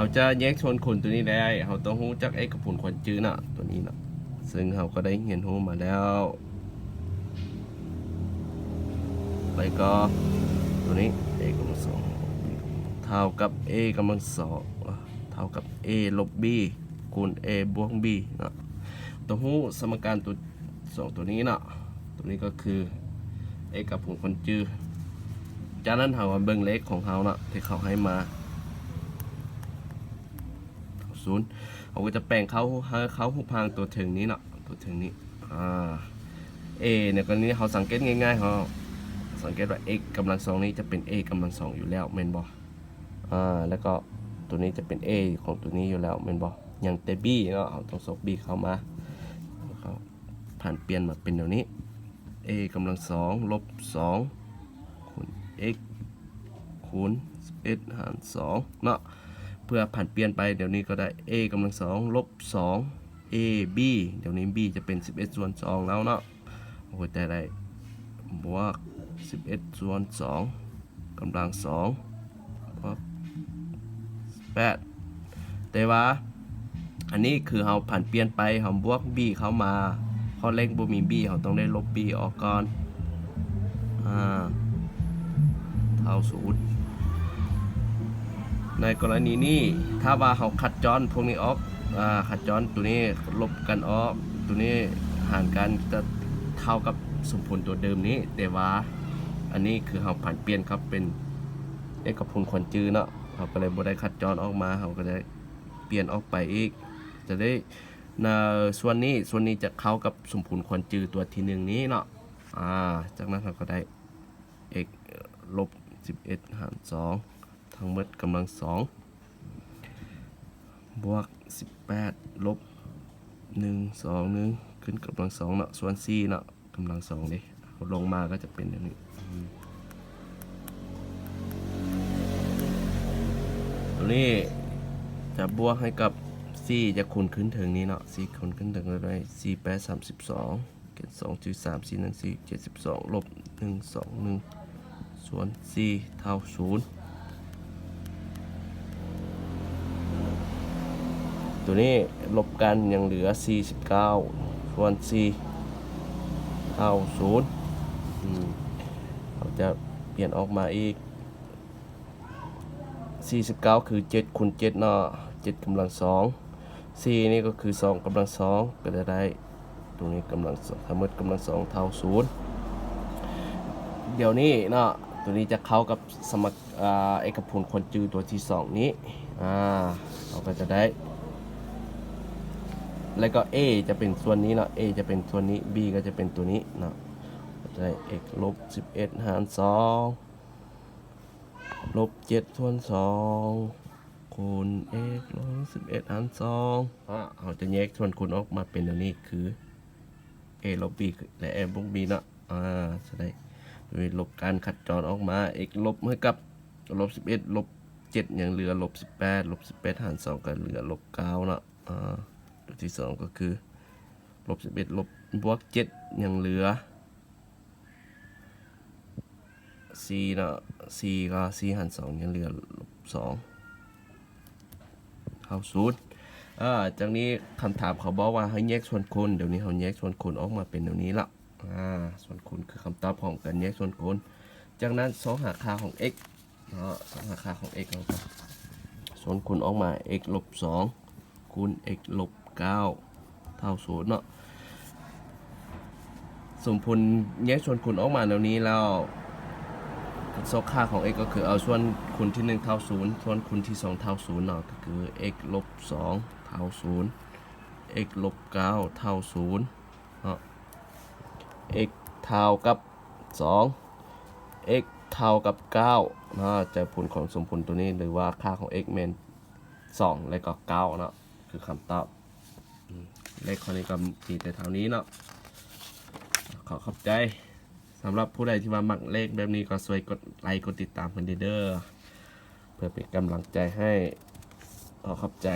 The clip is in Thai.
เขาจะแยกชนคนตัวนี้ได้เขาต้องรู้จักไอ้กระพุนควันจื้อน่ะ ตัวนี้น่ะ ซึ่งเขาก็ได้เรียนรู้มาแล้วแล้วก็ตัวนี้ a กำลังสองเท่ากับ a กำลังสองเท่ากับ a ลบ b คูณ a บวก b นะต้องรู้สมการตัวสองตัวนี้นะตัวนี้ก็คือ a กับผลคนจื้อจากนั้นเขามาเบิ่งเลขของเขาเนาะที่เขาให้มา ศูนย์เขาก็จะแปลงเขาเขาหุบพางตัวถึงนี้เนาะตัวถึงนี้อ่า a เนี่ยกรณีเขาสังเกตง่ายๆเขาสังเกตว่า x กำลังสองนี้จะเป็น a กำลังสองอยู่แล้วเมนบออ่าแล้วก็ตัวนี้จะเป็น a ของตัวนี้อยู่แล้วเมนบออย่างเต b เนาะเอาต้องซบ b เข้ามาเขาผ่านเปลี่ยนมาเป็นเดี๋ยวนี้ a กำลังสองลบสองคูณ x คูณ11หาร2เนาะ เพื่อผ่านเปลี่ยนไปเดี๋ยวนี้ก็ได้ a กำลังสองลบ2 a b เดี๋ยวนี้ b จะเป็น 11 ส่วน 2 แล้วเนาะโอ้ยแต่ได้บวก 11 ส่วน 2กำลัง2บวก8แต่ว่าอันนี้คือเราผ่านเปลี่ยนไปเราบวก b เข้ามาพอเลขบ่มี b เราต้องได้ลบ b ออกก่อนอ่าเท่าศูนย์ ในกรณีนี้ถ้าว่าเราคัดจรพวกนี้ออกอ่าคัดจรตัวนี้ลบกันออกตัวนี้ห่ารกันจะเท่ากับสมผลตัวเดิมนี้ แต่ว่าอันนี้คือเราผ่านเปลี่ยนครับเป็นเอกพลควนจื้อเนาะเราก็เลยบได้คัดจรออกมาเราก็ได้เปลี่ยนออกไปอีก จะได้ในส่วนนี้ส่วนนี้จะเข้ากับสมผลควนจื้อตัวที่หนึ่งนี้เนาะอ่าจากนั้นเราก็ได้ x ลบ11หาร2 ทั้งหมดกำลังสองบวก 18 ลบ 1 2 1 ขึ้นกำลังสองเนาะส่วน4เนาะกำลังสองนี่เอาลงมาก็จะเป็นอย่างนี้ตัวนี้จะบวกให้กับ4จะคูณขึ้นถึงนี้เนาะ4คูณขึ้นถึงอะไร4 8 32เกณฑ์2จุด3 4 1 4 72ลบ1 2 1ส่วน4เท่า0 ตัวนี้ลบกันยังเหลือ 49ส่วน4เท่า0เราจะเปลี่ยนออกมาอีก 49 คือ7คูณ7เนาะ7กำลัง2 4 นี่ก็คือ 2กำลัง 2 ก็จะได้ตรงนี้กำลังสองทั้งหมดกำลัง 2 เท่า 0 เดี๋ยวนี้เนาะตัวนี้จะเข้ากับสมกอ่าเอกพลคนจือตัวที่สองนี้ อ่า เราก็จะได้ แล้วก็ A จะเป็นส่วนนี้เนาะ A จะเป็นส่วนนี้ B ก็จะเป็นตัวนี้เนาะจะได้ x ลบ11 หาร 2 ลบ7ส่วน2คูณ x ลบ11 หาร2อ่าเราจะแยกส่วนคูณออกมาเป็นตัวนี้คือ a ลบ b และ a บวก b เนาะ อ่าจะได้โดยลบการขัดจรออกมา x ลบเมื่อกับลบ11ลบ7ยังเหลือลบ18ลบ18 หาร 2 ก็เหลือลบ9เนาะ อ่า ที่สองก็คือลบ11ลบบวก7ยังเหลือ4เนาะ4ก็4หาร2ยังเหลือลบ2เท่าศูนย์อ่าจากนี้คำถามเขาบอกว่าให้แยกส่วนคูณเดี๋ยวนี้เขาแยกส่วนคูณออกมาเป็นเดี๋ยวนี้ละอ่าส่วนคูณคือคำตอบของการแยกส่วนคูณจากนั้นสองหาค่าของ x เนาะสองหาค่าของ x เราก็ส่วนคูณออกมา x ลบสอง คูณ x ลบเก้าเท่าศูนย์เนาะสมผลแยกส่วนคูณออกมาแล้วนี้แล้วสองค่าของ x ก็คือเอาส่วนคูณที่หนึ่งเท่าศูนย์ส่วนคูณที่สองเท่าศูนย์เนาะก็คือ x ลบสองเท่าศูนย์ x ลบเก้าเท่าศูนย์เนาะ x เท่ากับ 2 x เท่ากับ9นะจะผลของสมผลตัวนี้หรือว่าค่าของ x เมน2 และก็9เนาะ คือคำตอบเลขข้อนี้ก็มีแต่เท่านี้เนาะขอขอบใจสำหรับผู้ใดที่มาหมักเลขแบบนี้ก็ช่วยกดไลค์กดติดตามกันเด้อเพื่อเป็นกำลังใจให้ขอขอบใจ